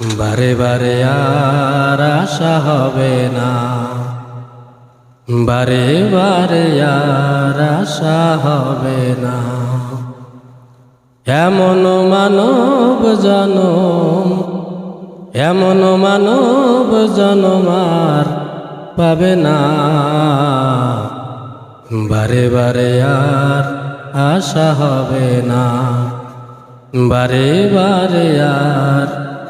বারে বারে আর আশা হবে না। বারে বারে আর আশা হবে না। এমন মানব জনম, এমন মানব জনমার পাবে না। বারে বারে আর আশা হবে না। বারে বারে আর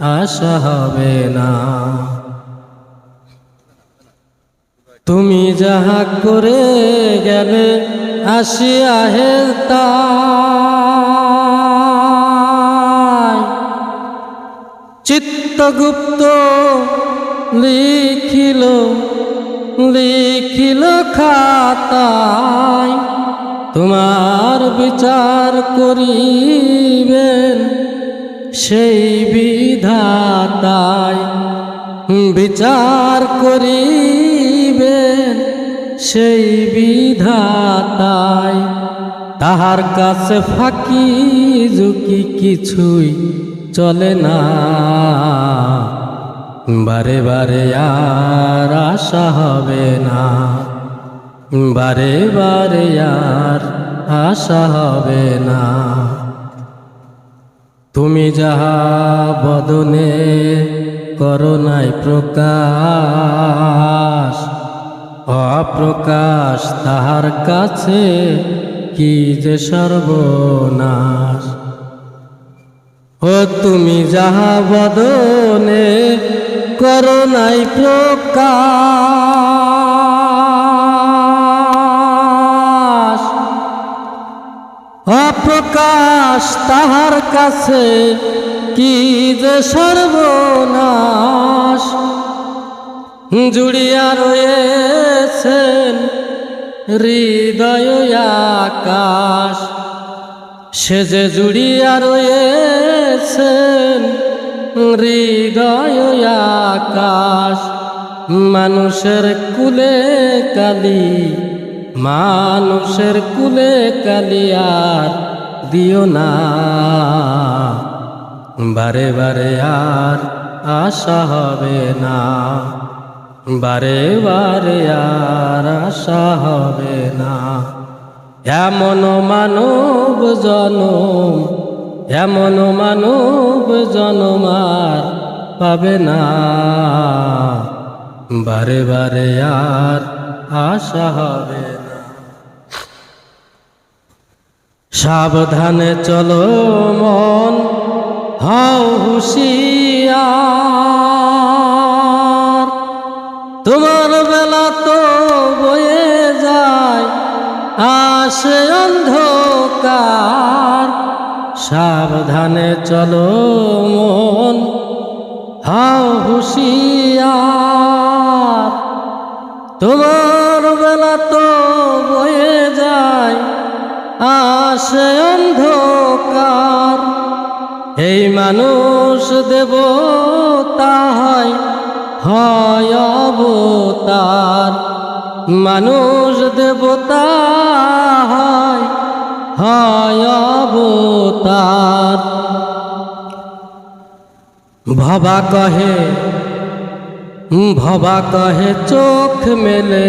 আশা হবে না। তুমি যাহা করে গেলে আসিয়া হেলতা চিত্তগুপ্ত লিখিল লিখিল খাতায় তোমার বিচার করিবেন, সেই বিধাতায় বিচার করিবেন সেই বিধাতায় তাহার কাছে ফাঁকি ঝুঁকি কিছুই চলে না। বারে বারে আর আশা হবে না। বারে বারে আর আশা হবে না। তুমি যাহা বদনে করোনাই প্রকাশ, অপ্রকাশ, তাহার কাছে কি যে সর্বনাশ? ও তুমি যাহা বদনে করোনাই প্রকাশ অপ্রকাশ তাহার কাছে, কি যে সর্বনাশ? জুড়িয়া রয়েছেন হৃদয় আকাশ, সে যে জুড়িয়া রয়েছেন হৃদয় আকাশ। মানুষের কুলে কালী মানুষের কুলে কালিয়ার দিও না। বারে বারে আর আশা হবে না। বারে বারে আর আশা হবে না। এমন মানব জনম, এমন মানব জনমার পাবে না। বারে বারে আর আশা হবে না। সাবধানে চলো মন, হও হুশিয়ার। তোমার বেলা তো বয়ে যায়, আসে অন্ধকার। সাবধানে চলো মন, হাও হুশিয়ার। তোমার বেলা তো বয়ে যায়, আসে অন্ধকার। এই মানুষ দেব তাহাই হয় অবতার। মানুষ দেবতা হয় হয় অবতার। ভবা কহে ভবা কহে, চোখ মেলে।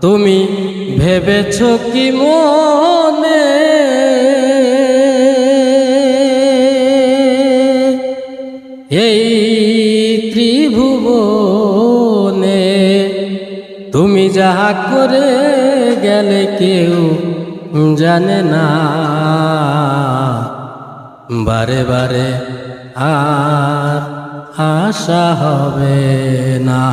তুমি ভেবেছ কি মনে? এই ত্রিভুবনে তুমি যাহা করে গেলে কেউ জানে না। বারে বারে আর আশা হবে না।